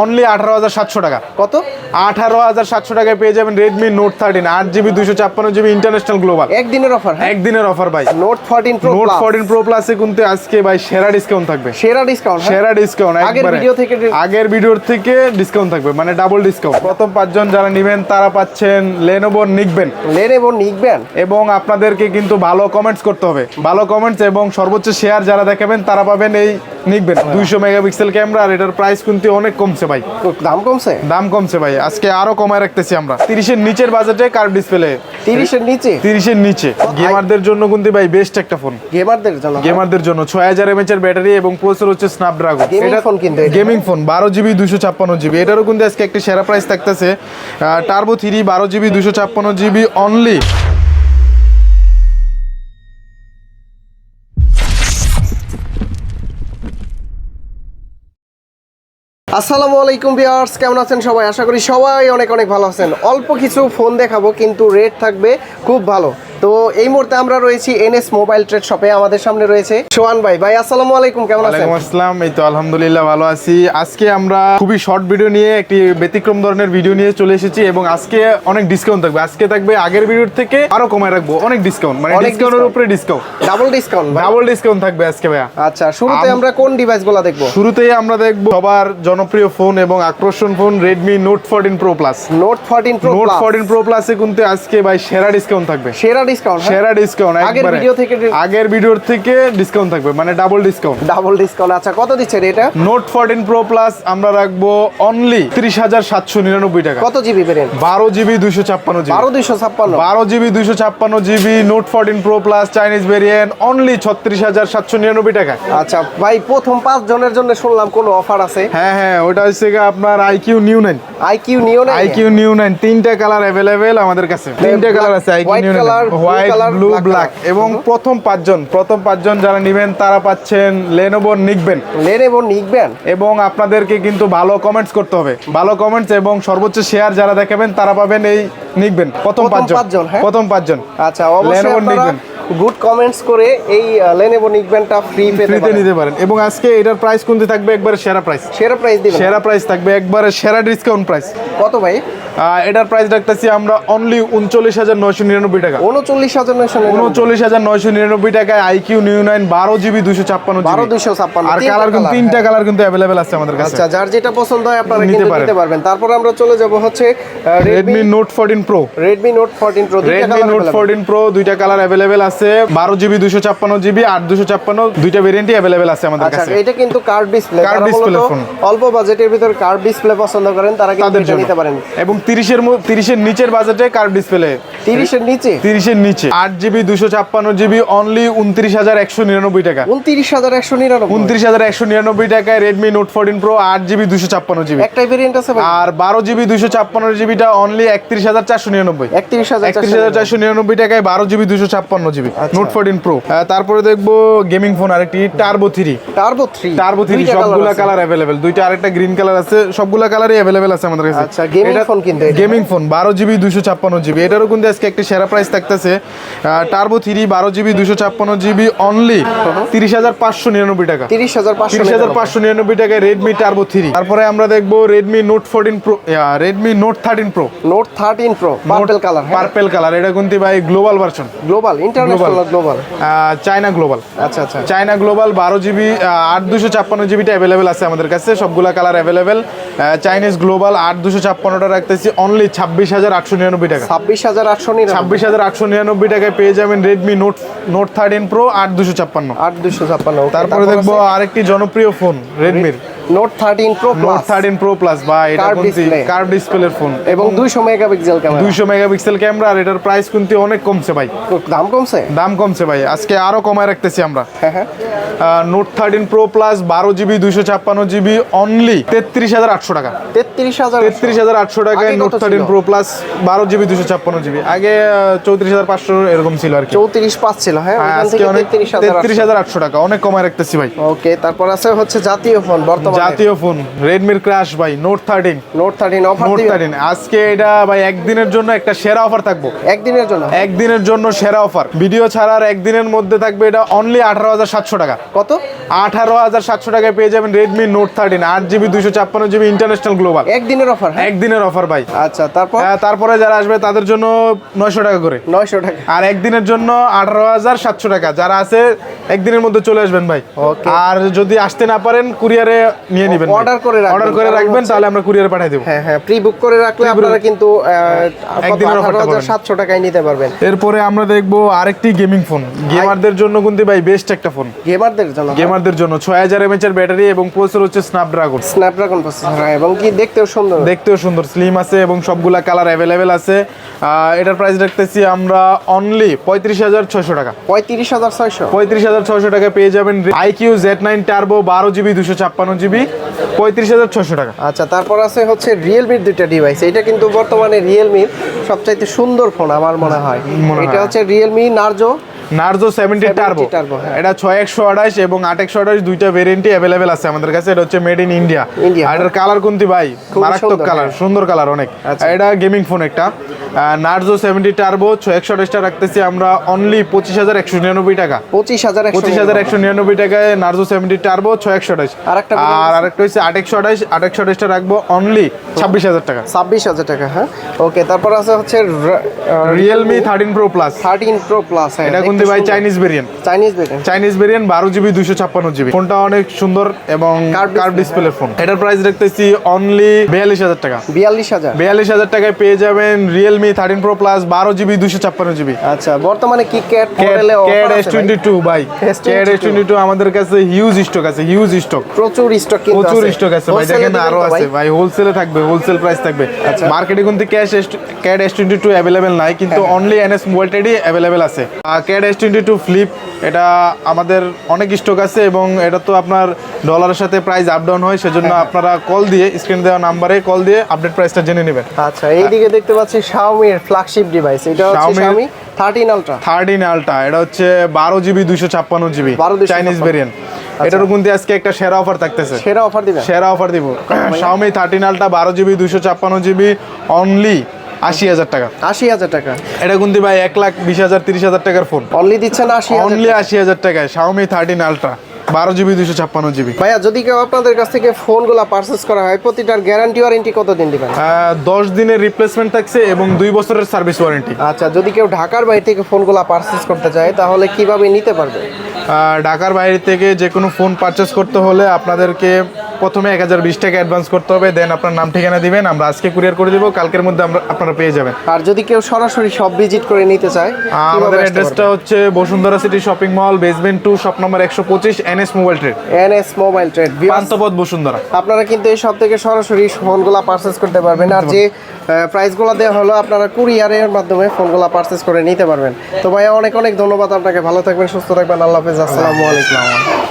Only আঠারো হাজার সাতশো টাকা। কত? আঠারো হাজার সাতশো টাকায় পেয়ে যাবেন রেডমি নোট থার্টিন আট জিবি দুশো ছাপ্পান্ন জিবি ইন্টারন্যাশনাল গ্লোবাল একদিনের অফার হ্যাঁ? একদিনের অফার ভাই। Note fourteen Note fourteen Pro প্লাসে কিন্তু আজকে ভাই সেরা ডিসকাউন্ট থাকবে। সেরা ডিসকাউন্ট সেরা ডিসকাউন্ট আগের ভিডিও থেকে আগের ভিডিওর থেকে ডিসকাউন্ট থাকবে মানে ডাবল ডিসকাউন্ট প্রথম পাঁচজন যারা নেবেন তারা পাচ্ছেন লেনোভো নিকবেন লেনেভো নিকবেন এবং আপনাদেরকে কিন্তু ভালো কমেন্টস করতে হবে। ভালো কমেন্টস এবং সর্বোচ্চ শেয়ার যারা দেখাবেন তারা পাবেন এই নিকবেন দুইশো মেগাপিক্সেল ক্যামেরা আর এটার প্রাইস কিন্তু অনেক কমছে। ভাই। দাম কমছে? দাম কমছে ভাই। আজকে আরও কমায় রাখতেছি আমরা। তিরিশের নিচের বাজেটে কার্ভ ডিসপ্লে। তিরিশের নিচে? তিরিশের নিচে। গেমারদের জন্য কিন্তু ভাই বেস্ট একটা ফোন। গেমারদের জন্য? গেমারদের জন্য। ছয় হাজার এমএচ এর ব্যাটারি এবং প্রসেসর হচ্ছে স্ন্যাপড্রাগন Gaming phone কিন্তু এটা। গেমিং ফোন বারো জিবি দুশো ছাপ্পান্ন জিবি। এটারও কিন্তু আজকে একটা সেরা প্রাইস থাকতেছে। টার্বো থ্রি বারো জিবি দুশো ছাপ্পান্ন জিবি অনলি আসসালামু আলাইকুম ভিউয়ার্স কেমন আছেন সবাই? আশা করি সবাই অনেক অনেক ভালো আছেন। অল্প কিছু ফোন দেখাবো কিন্তু রেট থাকবে খুব ভালো। তো এই মুহূর্তে আমরা রয়েছি এনএস মোবাইল ট্রেড শপে আমাদের সামনে রয়েছে সোহান ভাই। ভাই আসসালামু আলাইকুম কেমন আছেন? ওয়ালাইকুম আসসালাম এই তো আলহামদুলিল্লাহ ভালো আছি। আজকে আমরা খুবই শর্ট ভিডিও নিয়ে একটি ব্যতিক্রম ধরনের ভিডিও নিয়ে চলে এসেছি এবং আজকে অনেক ডিসকাউন্ট থাকবে। আজকে থাকবে আগের ভিডিওর থেকে আরও কমায় রাখব। অনেক ডিসকাউন্ট মানে অনেক ডিসকাউন্টের। উপরে discount double discount double discount থাকবে আজকে ভাইয়া। আচ্ছা শুরুতে আমরা কোন ডিভাইসগুলো দেখব? শুরুতেই আমরা দেখব সবার জনপ্রিয় ফোন এবং আকর্ষণ phone Redmi Note fourteen Pro Plus Note fourteen Pro Note fourteen Pro প্লাসে কিন্তু আজকে ভাই সেরা ডিসকাউন্ট থাকবে। সেরা ডিসকাউন্ট সেরা ডিসকাউন্ট আগের video থেকে আগের ভিডিওর থেকে ডিসকাউন্ট থাকবে মানে ডাবল ডিসকাউন্ট ডাবল ডিসকাউন্ট আচ্ছা কত দিচ্ছেন এটা নোট ফোরটিন প্রো প্লাস আমরা রাখব অনলি ত্রিশ হাজার সাতশো নিরানব্বই টাকা। কত জিবি বেরেন বারো জিবি দুইশো ছাপ্পান্ন জিবি বারো দুইশো ছাপ্পান্ন। বারো জিবি দুইশো ছাপ্পান্ন GB Note fourteen Pro Plus Chinese variant only ছত্রিশ হাজার সাতশো নিরানব্বই টাকা আচ্ছা ভাই প্রথম পাঁচ জনের জন্য শুনলাম কোনো অফার আছে? হ্যাঁ হ্যাঁ ওটা হচ্ছে আপনার iQOO Neo nine. IQOO Neo না আইকিউ নিউ নাইন তিনটা কালার অ্যাভেলেবেল আমাদের কাছে। তিনটা কালার আছে iQOO Neo nine. White blue black এবং প্রথম পাঁচজন প্রথম পাঁচজন যারা নেবেন তারা পাচ্ছেন লেনোভো নিকবেন লেনেভো নিকবেন এবং আপনাদেরকে কিন্তু ভালো কমেন্টস করতে হবে। ভালো কমেন্টস এবং সর্বোচ্চ শেয়ার যারা দেখাবেন তারা পাবেন এই নিকবেন প্রথম পাঁচজন। হ্যাঁ? প্রথম পাঁচজন। আচ্ছা অবশ্যই আপনারা নিকবেন। গুড কমেন্টস করে এই লেনেভো নিকবেনটা ফ্রি পেতে নিতে পারেন। এবং আজকে এটার প্রাইস কিন্তু থাকবে? একবারে সেরা প্রাইস সেরা প্রাইস দিবেন। সেরা প্রাইস থাকবে একবারে সেরা ডিসকাউন্ট প্রাইস কত ভাই? এটার প্রাইস রাখতেছি আমরা অনলি উনচল্লিশ হাজার নয়শো নিরানব্বই টাকা। উনচল্লিশ হাজার নয়শো উনচল্লিশ হাজার নয়শো নিরানব্বই টাকায় আইকিউ নিউ নাইন বারো জিবি দুশো ছাপ্পান্ন বারো দুইশো ছাপ্পান্ন আর কালার কিন্তু তিনটা কালার কিন্তু অ্যাভেলেবেল আছে আমাদের কাছে। আচ্ছা যার যেটা পছন্দ হয় আপনারা নিতে পারবেন। তারপর আমরা চলে যাব হচ্ছে Redmi Note fourteen Pro Redmi Note fourteen Pro Redmi Note fourteen Pro দুইটা কালার অ্যাভেলেবেল আছে। বারো জিবি দুশো ছাপ্পান্ন জিবি আট দুশো ছাপ্পান্ন দুইটা ভেরিয়েন্টই অ্যাভেলেবেল আছে আমাদের আচ্ছা কাছে। এটা কিন্তু curved display curved display phone অল্প বাজেটের ভিতর কার্ড ডিসপ্লে পছন্দ করেন তারা কিন্তু নিতে পারেন। এবং তিরিশের তিরিশের নিচের বাজেটে কার্ড ডিসপ্লে তিরিশের নিচে? তিরিশের নিচে। আট জিবি দুশো ছাপ্পান্ন জিবি অনলি উনত্রিশ হাজার একশো নিরানব্বই টাকা। উনত্রিশ হাজার একশো নিরানব্বই। উনত্রিশ হাজার একশো নিরানব্বই টাকায় রেডমি নোট ফোরটিন প্রো আট জিবি দুশো ছাপ্পান্ন জিবি। একটাই ভেরিয়েন্ট আছে আর বারো জিবি দুশো ছাপ্পান্ন জিবিটা অনলি একত্রিশ হাজার চারশো নিরানব্বই। একত্রিশ হাজার একত্রিশ হাজার চারশো নিরানব্বই টাকায় বারো জিবি দুশো ছাপ্পান্ন জিবি। আচ্ছা। নোট ফোরটিন প্রো তারপরে দেখব গেমিং ফোন আরেকটি Turbo three Turbo three Turbo three সবগুলা কালার অ্যাভেলেবেল দুইটা আরেকটা গ্রিন কালার আছে সবগুলা কালারই অ্যাভেলেবেল আছে আমাদের কাছে। আচ্ছা, phone কিন্তু গেমিং ফোন বারো জিবি দুশো ছাপ্পান্ন জিবি। এটারও কিন্তু আজকে একটি সেরা প্রাইস থাকতেছে। টার্বো থ্রি বারো জিবি দুশো ছাপ্পান্ন জিবি অনলি তিরিশ হাজার পাঁচশো নিরানব্বই টাকা। তিরিশ হাজার তিরিশ হাজার পাঁচশো নিরানব্বই টাকায় রেডমি টার্বো থ্রি তারপরে আমরা দেখব Redmi Note fourteen Pro Redmi Note thirteen Pro Note thirteen Pro purple colour purple colour এটা কিন্তু ভাই global version global international global China global আচ্ছা আচ্ছা। চায়না গ্লোবাল বারো জিবি আট দুশো ছাপ্পান্ন জিবিটা অ্যাভেলেবেল আছে আমাদের কাছে। সবগুলা কালার অ্যাভেলেবেল চাইনিজ গ্লোবাল আট দুশো ছাপ্পান্নটা রাখতেছি। অনলি ছাব্বিশ হাজার আটশো নিরানব্বই টাকা। ছাব্বিশ হাজার আটশো ছাব্বিশ হাজার আটশো নিরানব্বই টাকায় পেয়ে যাবেন Redmi Note Note thirteen Pro আট দুশো ছাপ্পান্ন। আট দুশো ছাপ্পান্ন তারপরে দেখব আরেকটি জনপ্রিয় phone রেডমির Note thirteen Pro Note plus thirteen Pro plus বা এটা display। কার্ভ ডিসপ্লের ফোন এবং দুইশো মেগাপিক্সেল ক্যামেরা দুইশো মেগাপিক্সেল ক্যামেরা আর এটার প্রাইস কিন্তু অনেক কমছে ভাই। দাম কমছে? দাম কমছে ভাই। আজকে আরও কমায় রাখতেছি আমরা। নোট থার্টিন প্রো প্লাস বারো জিবি দুইশো ছাপ্পান্ন জিবি অনলি তেত্রিশ হাজার আটশো টাকা। তেত্রিশ হাজার তেত্রিশ হাজার আটশো টাকায় নোট কত থার্টিন ছিল? প্রো প্লাস বারো জিবি দুশো ছাপ্পান্ন জিবি। আগে চৌত্রিশ হাজার পাঁচশো এরকম ছিল আর কি। চৌত্রিশ পাঁচ ছিল হ্যাঁ? হ্যাঁ, ওখান থেকে হাজার আটশো। টাকা। অনেক কমায় রাখতেছি ভাই। ওকে তারপর আছে হচ্ছে জাতীয় ফোন বর্তমান জাতীয় ফোন রেডমির ক্রাশ ভাই Note thirteen Note thirteen offer Note thirteen আজকে এটা ভাই একদিনের জন্য একটা সেরা অফার থাকব। একদিনের জন্য? একদিনের জন্য সেরা অফার ভিডিও ছাড়ার একদিনের মধ্যে থাকবে এটা অনলি আঠারো হাজার সাতশো টাকা। কত? আঠারো হাজার সাতশো টাকায় পেয়ে যাবেন রেডমি নোট থার্টিন আট জিবি দুশো ছাপ্পান্ন জিবি ইন্টারন্যাশনাল গ্লোবাল একদিনের অফার হ্যাঁ? একদিনের অফার ভাই। আচ্ছা তারপর? হ্যাঁ, তারপরে যারা আসবে তাদের জন্য নয়শো টাকা করে। নয়শো টাকা। আর একদিনের জন্য আঠারো হাজার সাতশো টাকা। যারা আছে একদিনের মধ্যে চলে আসবেন ভাই। আর যদি আসতে না পারেন কুরিয়ারে নিয়ে নেবেন অর্ডার করে রাখবেন, অর্ডার করে রাখবেন তাহলে আমরা কুরিয়ারে পাঠিয়ে দেবো। হ্যাঁ হ্যাঁ প্রি বুক করে রাখলে আপনারা কিন্তু একদিনের offer টা পাবেন। সাতশো টাকায় নিতে পারবেন। এরপরে আমরা দেখব আরেকটি গেমিং ফোন গেমারদের জন্য কিন্তু ভাই বেস্ট একটা ফোন গেমারদের জন্য? গেমারদের জন্য। ছয় হাজার এমএচ এর ব্যাটারি এবং প্রসেসর হচ্ছে স্ন্যাপড্রাগন স্ন্যাপড্রাগন প্রসেসর এবং কি দেখতেও সুন্দর। দেখতেও সুন্দর স্লিম আছে এবং সবগুলা কালার অ্যাভেলেবেল আছে। এটার প্রাইস রাখতেছি আমরা অনলি পঁয়ত্রিশ হাজার ছয়শো টাকা। পঁয়ত্রিশ হাজার ছয়শো। পঁয়ত্রিশ হাজার ছয়শো টাকা পেয়ে যাবেন আইকিউ জেড নাইন টার্বো বারো জিবি দুশো ছাপ্পান্ন জিবি পঁয়ত্রিশ হাজার ছশো টাকা। আচ্ছা তারপর আছে হচ্ছে রিয়েলমির দুইটা ডিভাইস এটা কিন্তু বর্তমানে রিয়েলমির সবচাইতে সুন্দর ফোন আমার মনে হয়। এটা হচ্ছে Realme Narzo Narzo seventy 70 Turbo হ্যাঁ। এটা ছয় একশো আঠাশ এবং আট একশো আঠাশ দুইটা ভেরিয়েন্টই অ্যাভেলেবেল আছে আমাদের কাছে। এটা হচ্ছে মেড ইন ইন্ডিয়া আর এটার কালার কোনটি ভাই? মারাত্মক কালার হ্যাঁ। সুন্দর কালার অনেক। আচ্ছা। এটা গেমিং ফোন একটা। নার্জো সেভেন্টি টার্বো ছয় একশো আঠাশটা রাখতেছি আমরা অনলি পঁচিশ হাজার একশো নিরানব্বই টাকা। পঁচিশ হাজার পঁচিশ হাজার একশো নিরানব্বই টাকায় নার্জো সেভেন্টি টার্বো ছয় একশো আঠাশ। আরেকটা আর আরেকটা হচ্ছে আট একশো আঠাশ আট একশো আঠাশটা রাখব অনলি ছাব্বিশ হাজার টাকা। ছাব্বিশ হাজার টাকা হ্যাঁ। ওকে তারপর আছে হচ্ছে Realme thirteen Pro Plus thirteen Pro Plus এটা কিন্তু ভাই Chinese variant Chinese variant Chinese variant বারো জিবি দুশো ছাপ্পান্ন জিবি। ফোনটা অনেক সুন্দর এবং কার্ভ ডিসপ্লে ফোন। এটার প্রাইস দেখতেছি অনলি বিয়াল্লিশ হাজার টাকা। বিয়াল্লিশ হাজার। বিয়াল্লিশ হাজার টাকায় পেয়ে যাবেন রিয়েলমি থার্টিন প্রো প্লাস বারো জিবি দুশো ছাপ্পান্ন জিবি। আচ্ছা বর্তমানে কি ক্যাট ক্যাড এস টোয়েন্টি টু ভাই? S22 এস টোয়েন্টি টু আমাদের কাছে হিউজ স্টক আছে হিউজ স্টক প্রচুর স্টক প্রচুর স্টক আছে ভাই দেখেন আরও আছে ভাই। হোলসেলে থাকবে হোলসেল প্রাইস থাকবে। আচ্ছা। মার্কেটে কিন্তু ক্যাশ ক্যাড এস টোয়েন্টি টু অ্যাভেলেবেল নাই কিন্তু হ্যাঁ। অনলি এনএস মোবাইল টেডি অ্যাভেলেবেল আছে। ক্যাড এস টোয়েন্টি টু ফ্লিপ এটা আমাদের অনেক স্টক আছে এবং এটা তো আপনার ডলারের সাথে প্রাইস আপ ডাউন হয় সেজন্য হ্যাঁ, আপনারা কল দিয়ে স্ক্রিন দেওয়া নাম্বারে কল দিয়ে আপডেট প্রাইসটা জেনে নেবেন। আচ্ছা এইদিকে দেখতে পাচ্ছি শাওমির ফ্ল্যাগশিপ ডিভাইস এটা হচ্ছে Xiaomi- Xiaomi thirteen Ultra thirteen Ultra এটা হচ্ছে বারো জিবি দুশো ছাপ্পান্ন জিবি চাইনিজ ভেরিয়েন্ট এটার কিন্তু আজকে একটা সেরা অফার থাকতেছে। সেরা অফার দিবেন। সেরা অফার দিব। শাওমি থার্টিন আলটা বারো জিবি দুশো ছাপ্পান্ন জিবি অনলি আশি হাজার টাকা। আশি হাজার টাকা। এটা কিন্তু ভাই এক লাখ বিশ হাজার তিরিশ হাজার টাকার ফোন অনলি দিচ্ছেন আশি হাজার অনলি আশি হাজার টাকায় শাওমি থার্টিন আলট্রা বারো জিবি দুশো ছাপ্পান্ন জিবি ভাইয়া যদি কেউ আপনাদের কাছ থেকে ফোনগুলো পারচেস করা হয় প্রতিটার গ্যারান্টি ওয়ারেন্টি কতদিন দিবেন? দশ দিনের রিপ্লেসমেন্ট থাকছে এবং দুই বছরের সার্ভিস ওয়ারেন্টি আচ্ছা যদি কেউ ঢাকার বাইরে থেকে ফোনগুলো পারচেস করতে চায় তাহলে কীভাবে নিতে পারবে? ঢাকার বাইরে থেকে যে কোনো ফোন পারচেস করতে হলে আপনাদেরকে প্রথমে এক হাজার বিশ টাকা অ্যাডভান্স করতে হবে দেন আপনার নাম ঠিকানা দিবেন আমরা আজকে কুরিয়ার করে দেবো কালকের মধ্যে আমরা আপনারা পেয়ে যাবেন। আর যদি কেউ সরাসরি সব ভিজিট করে নিতে চায় আমাদের অ্যাড্রেসটা হচ্ছে Bashundhara city shopping mall basement two shop number একশো পঁচিশ NS mobile trade NS mobile trade Panthapath Bashundhara. আপনারা কিন্তু এই সব থেকে সরাসরি ফোনগুলো পারচেস করতে পারবেন আর যে প্রাইসগুলো দেওয়া হলো আপনারা কুরিয়ারের মাধ্যমে ফোনগুলো পারচেস করে নিতে পারবেন। তো ভাইয়া অনেক অনেক ধন্যবাদ আপনাকে ভালো থাকবেন সুস্থ থাকবেন আল্লাহ হাফেজ আসসালামু আলাইকুম।